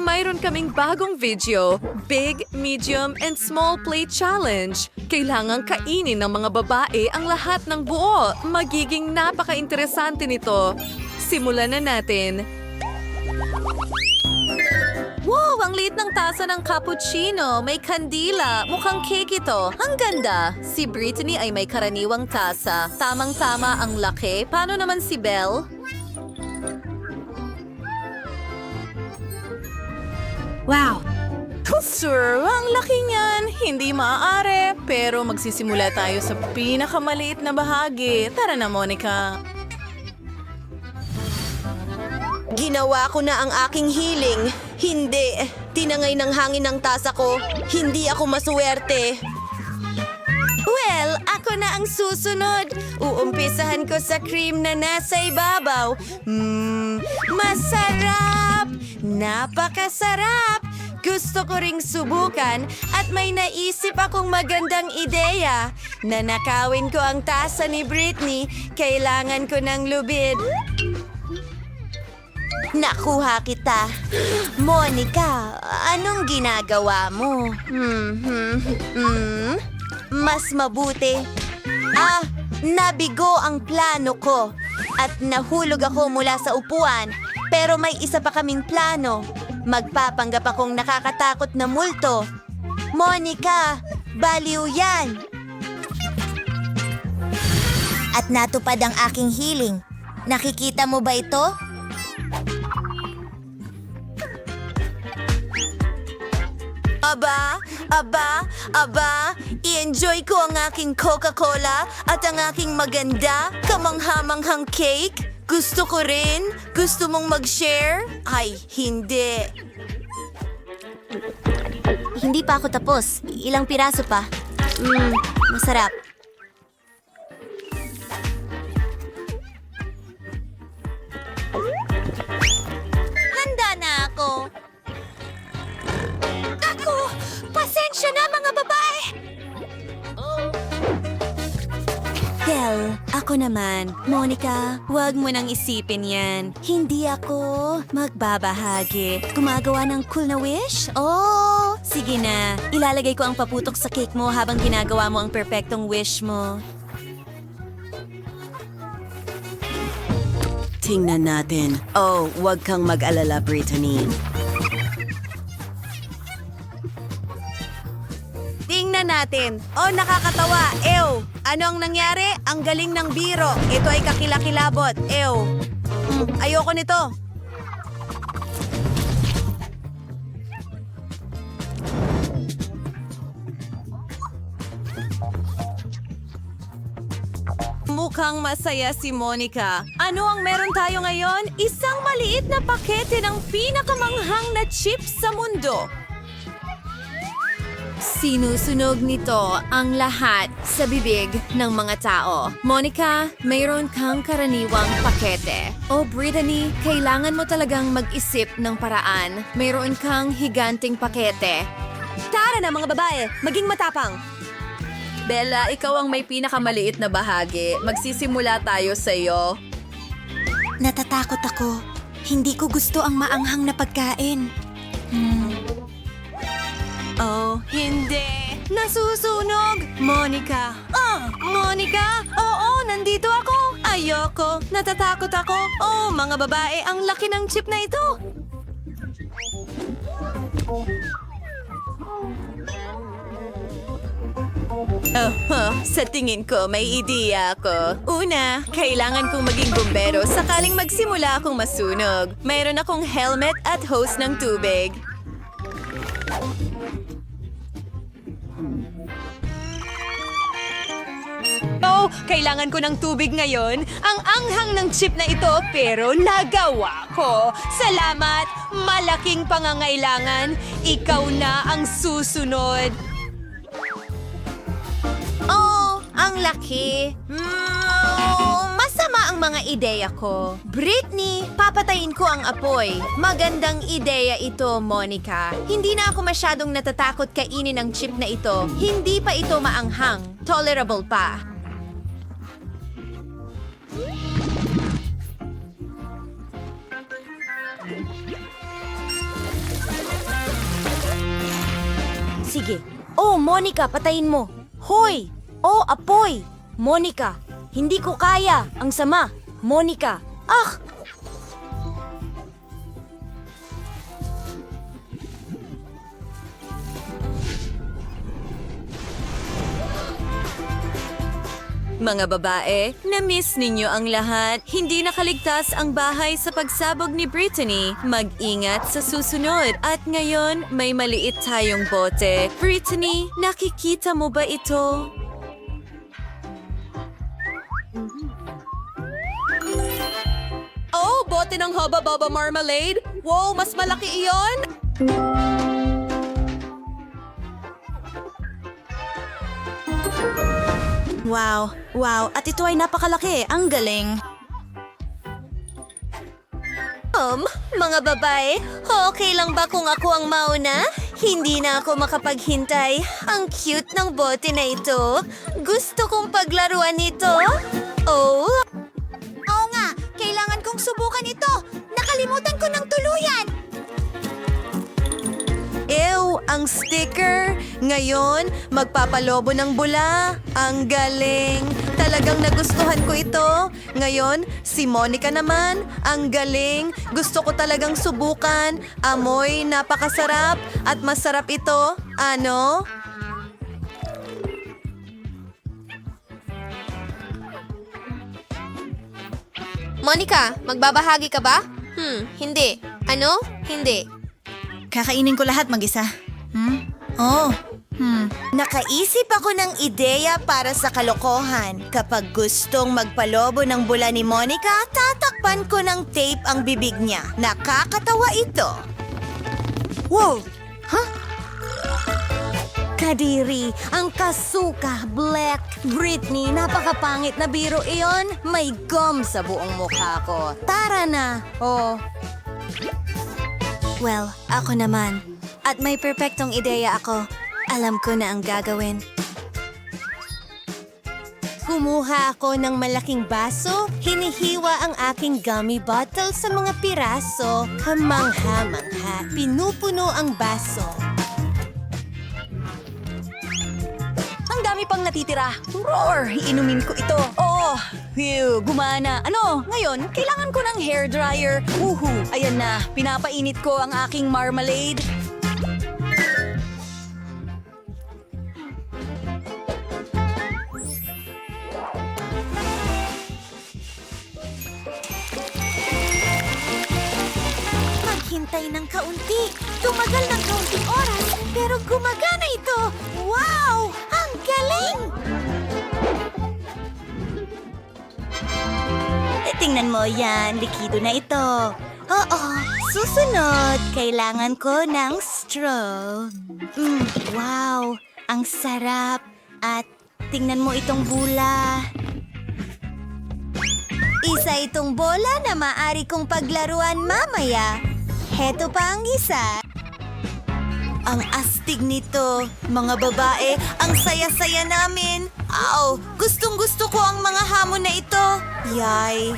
mayroon kaming bagong video, Big, Medium, and Small Plate Challenge. Kailangang kainin ng mga babae ang lahat ng buo. Magiging napaka-interesante nito. Simulan na natin. Wow! Ang liit ng tasa ng cappuccino. May kandila. Mukhang cake ito. Ang ganda. Si Brittany ay may karaniwang tasa. Tamang-tama ang laki. Paano naman si Belle? Wow! Sir, ang laki niyan. Hindi maaari. Pero magsisimula tayo sa pinakamaliit na bahagi. Tara na, Monica. Ginawa ko na ang aking hiling. Hindi. Tinangay ng hangin ng tasa ko. Hindi ako maswerte. Well, ako na ang susunod. Uumpisahan ko sa cream na nasa ibabaw. Mmm, masarap! Napakasarap! Gusto ko ring subukan at may naisip akong magandang ideya. Nanakawin ko ang tasa ni Britney. Kailangan ko ng lubid. Nakuha kita. Monica, anong ginagawa mo? Hmm, hmm, hmm. Mas mabuti. Ah, nabigo ang plano ko. At nahulog ako mula sa upuan. Pero may isa pa kaming plano. Magpapanggap akong nakakatakot na multo. Monica, baliw yan. At natupad ang aking hiling. Nakikita mo ba ito? Aba, aba, aba, i-enjoy ko ang aking Coca-Cola at ang aking maganda, kamanghamanghang cake. Gusto ko rin. Gusto mong mag-share? Ay, hindi. Hindi pa ako tapos. Ilang piraso pa. Mmm, masarap. Del, ako naman. Monica, huwag mo nang isipin yan. Hindi ako magbabahagi. Gumagawa ng cool na wish? Oh, sige na. Ilalagay ko ang paputok sa cake mo habang ginagawa mo ang perpektong wish mo. Tingnan natin. Oh, huwag kang mag-alala, Brittany. Natin. Oh, nakakatawa. Ew. Ano ang nangyari? Ang galing ng biro. Ito ay kakilakilabot. Ew. Mm, ayoko nito. Mukhang masaya si Monica. Ano ang meron tayo ngayon? Isang maliit na pakete ng pinakamanghang na chips sa mundo. Sinusunog nito ang lahat sa bibig ng mga tao. Monica, mayroon kang karaniwang pakete. O Brittany, kailangan mo talagang mag-isip ng paraan. Mayroon kang higanting pakete. Tara na mga babae, maging matapang. Bella, ikaw ang may pinakamaliit na bahagi. Magsisimula tayo sa iyo. Natatakot ako. Hindi ko gusto ang maanghang na pagkain. Hmm. Oh, hindi. Nasusunog! Monica! Ah! Monica! Oo, nandito ako! Ayoko! Natatakot ako! Oh, mga babae, ang laki ng chip na ito! Oh, huh, sa tingin ko, may ideya ako. Una, kailangan kong maging bumbero sakaling magsimula akong masunog. Mayroon akong helmet at hose ng tubig. Oh, kailangan ko ng tubig ngayon. Ang anghang ng chip na ito, pero nagawa ko. Salamat! Malaking pangangailangan. Ikaw na ang susunod. Oh, ang laki. Mm, masama ang mga ideya ko. Britney, papatayin ko ang apoy. Magandang ideya ito, Monica. Hindi na ako masyadong natatakot kainin ang chip na ito. Hindi pa ito maanghang. Tolerable pa. Sige. Oh, Monica, patayin mo. Hoy! Oh, apoy! Monica, hindi ko kaya. Ang sama. Monica. Ah! Mga babae, na-miss ninyo ang lahat. Hindi nakaligtas ang bahay sa pagsabog ni Brittany. Mag-ingat sa susunod. At ngayon, may maliit tayong bote. Brittany, nakikita mo ba ito? Oh, bote ng Hubba Bubba Marmalade? Wow, mas malaki iyon? Wow, wow. At ito ay napakalaki. Ang galing. Um, mga babae, okay lang ba kung ako ang mauna? Hindi na ako makapaghintay. Ang cute ng bote na ito. Gusto kong paglaruan ito. Oh, Oo nga, kailangan kong subukan ito. Nakalimutan ko ng tuluyan. Ang sticker! Ngayon, magpapalobo ng bula. Ang galing! Talagang nagustuhan ko ito. Ngayon, si Monica naman. Ang galing! Gusto ko talagang subukan. Amoy, napakasarap. At masarap ito. Ano? Monica, magbabahagi ka ba? Hmm, hindi. Ano? Hindi. Kakainin ko lahat mag-isa. Hmm? Oh. Hmm. Nakaisip ako ng ideya para sa kalokohan. Kapag gustong magpalobo ng bula ni Monica, tatakpan ko ng tape ang bibig niya. Nakakatawa ito. Wow! Huh? Kadiri, ang kasuka, black, Britney, napakapangit na biro iyon. May gum sa buong mukha ko. Tara na! Oh, Well, ako naman. At may perpektong ideya ako. Alam ko na ang gagawin. Kumuha ako ng malaking baso, hinihiwa ang aking gummy bottle sa mga piraso, kamangha-mangha, pinupuno ang baso. Ang dami pang natitira. Roar! Inumin ko ito. Oo! Phew, gumana. Ano? Ngayon, kailangan ko ng hair dryer. Uhu! Ayan na, pinapainit ko ang aking marmalade. Maghintay ng kaunti. Tumagal ng kaunting oras, pero gumagana ito. Wow! Ang galing! Tingnan mo yan, likido na ito. Oo, susunod, kailangan ko ng straw. Mm, wow, ang sarap. At tingnan mo itong bula. Isa itong bola na maaari kong paglaruan mamaya. Heto pa ang isa. Ang astig nito. Mga babae, ang saya-saya namin. Aw, gustong gusto ko ang mga hamon na ito. Yay,